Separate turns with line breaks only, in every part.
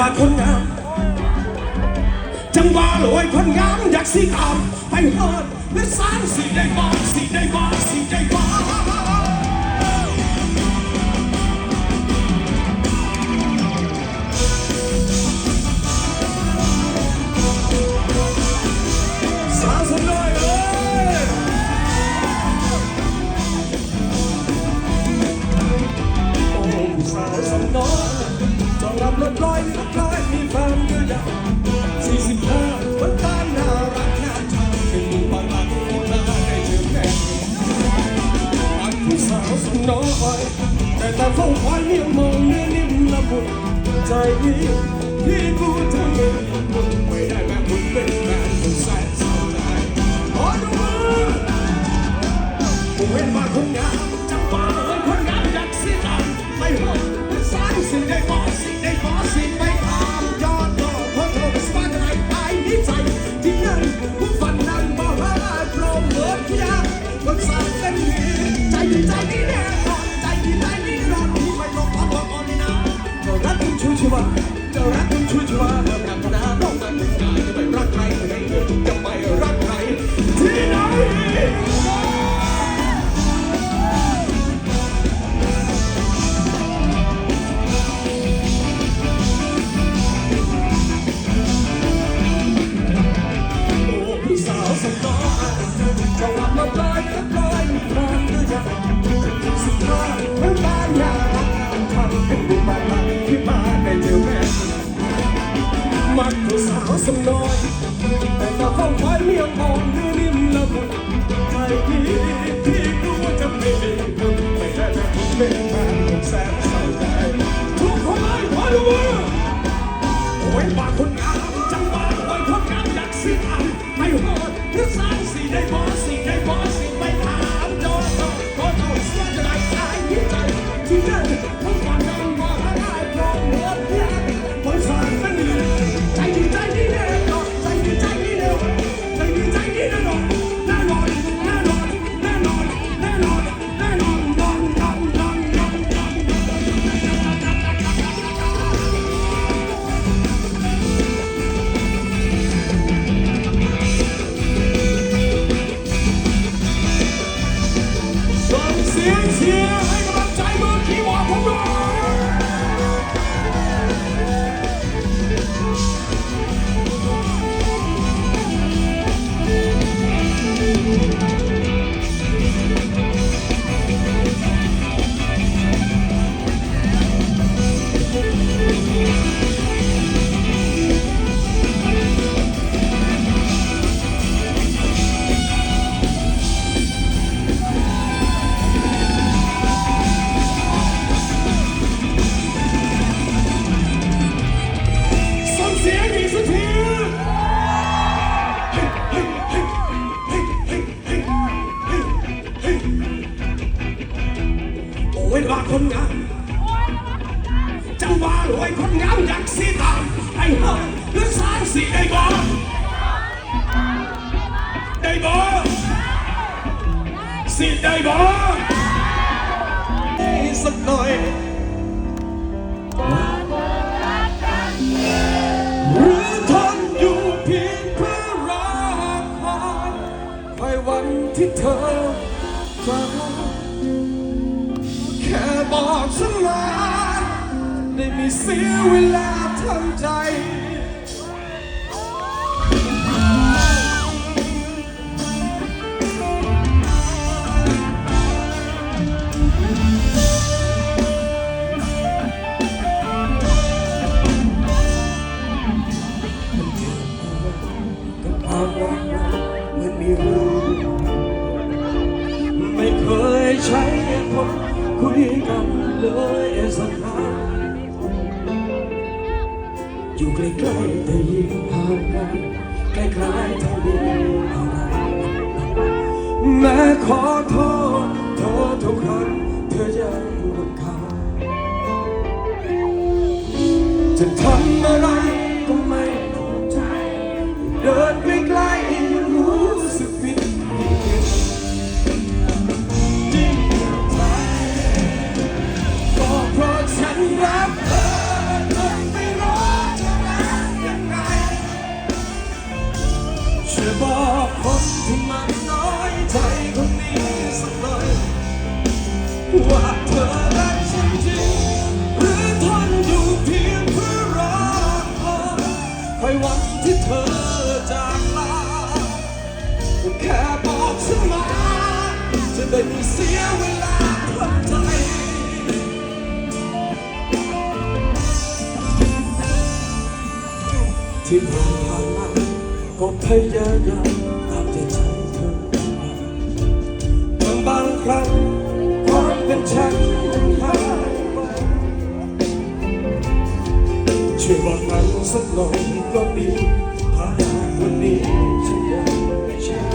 บานคนงาม จังหวะรวยคนงามอยากสีตามให้เฮิร์และสร้างสีได้บ้างสีได้บ้างสีได้บ้าง อยแต่แต่เฝ้าคอยเลี้ยงมองเนื้อนิ่มละมุนใจนี้พี่กูทำไม่มึงไม่ได้แบบมึงเป็นแฟนมึงแสนเศร้าได้ขอดูมือผมเห็นว่า เธอฟังแค่บอกฉันลาได้มีเสียเวลาทำใจ คยใช้เหตุผลคุยกันเลยสักครั้งอยู่ใกล้ๆแต่ยิ่งห่างกันใกล้ๆแต่ยังลอะไรแม้ขอโทษเธอทุกครั้งเธอยังรำคาญ ที่ผ่านมาก็พยายามตามใจเธอบางครั้งความเป็นฉันหายไปเชื่อว่าอกมันสักหน่อยก็ดีหากวันนี้ฉัยังไม่ใช่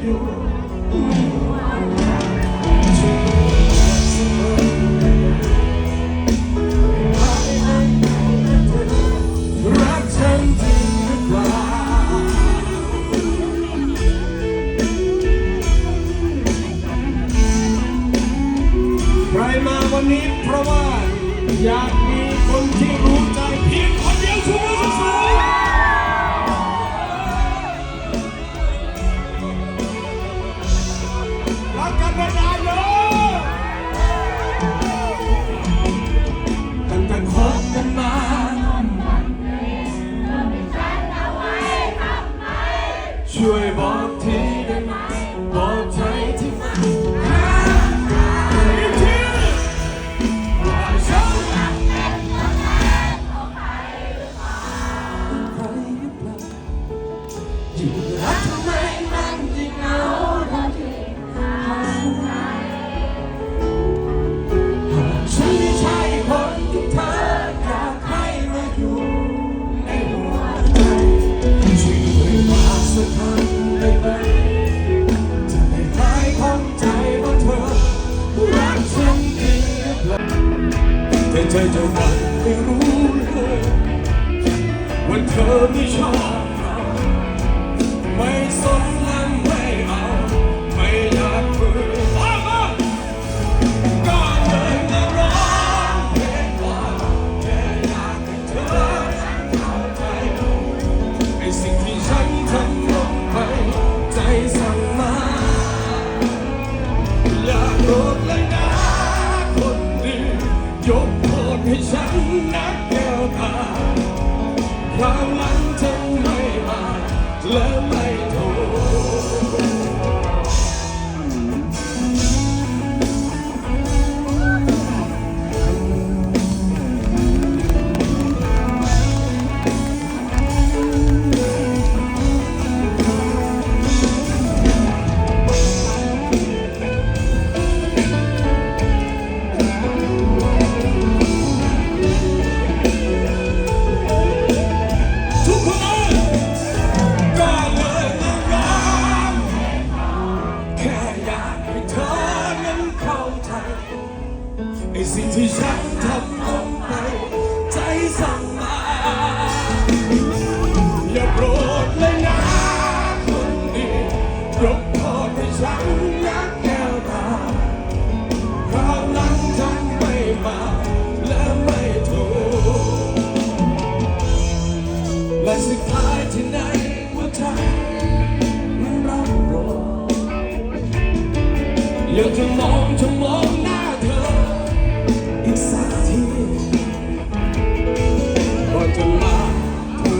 You.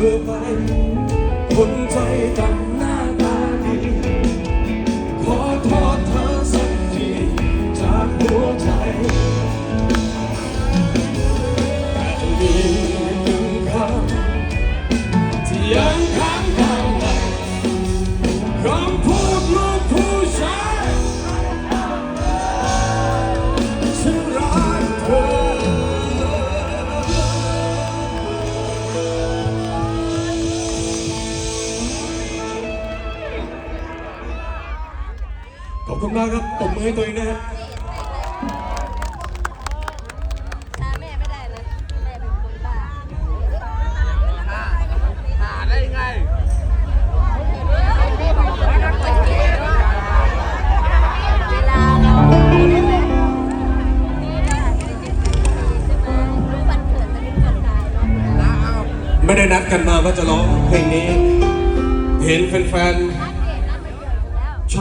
ธอไปคน มากครับตบมือให้ตัวเองนะครับาแม่ไม่ได้นะแม่เป็นคนบ้าด่าได้ยัง
ไงเวลาเรา
ไม่ได้นัดกันมาว่าจะร้องเพลงนี้ เห็นแฟนๆ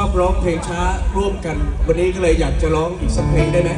ชอบร้องเพลงช้าร่วมกัน วันนี้ก็เลยอยากจะร้องอีกสักเพลงได้ไหม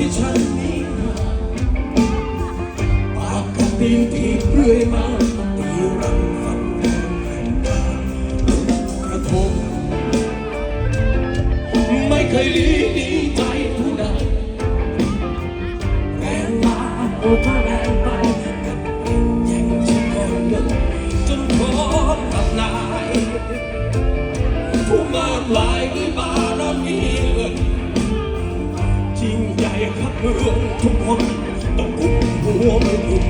ที่ฉันมีปากกับตีนที่เรื่อยมาตีรังฟังแรงนรงตากระทงไม่เคยลี เมือทุกคนต้องคุ้มหัวไม่ลืม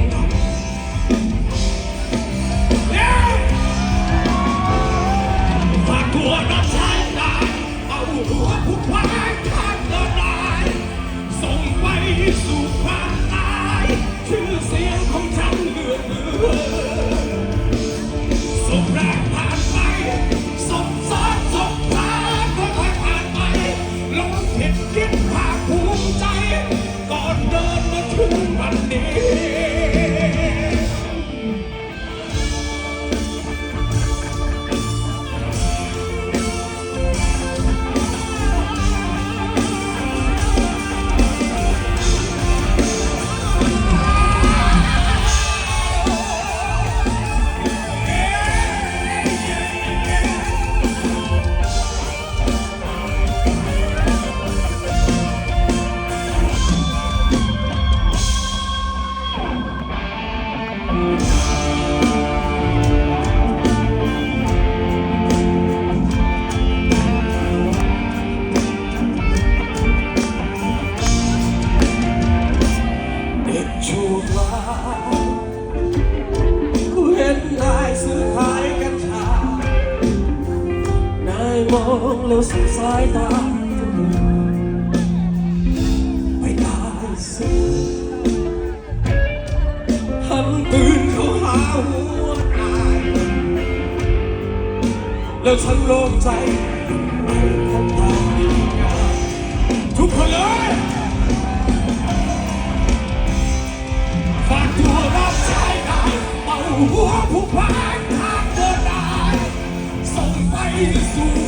Jesus.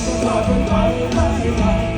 Lord.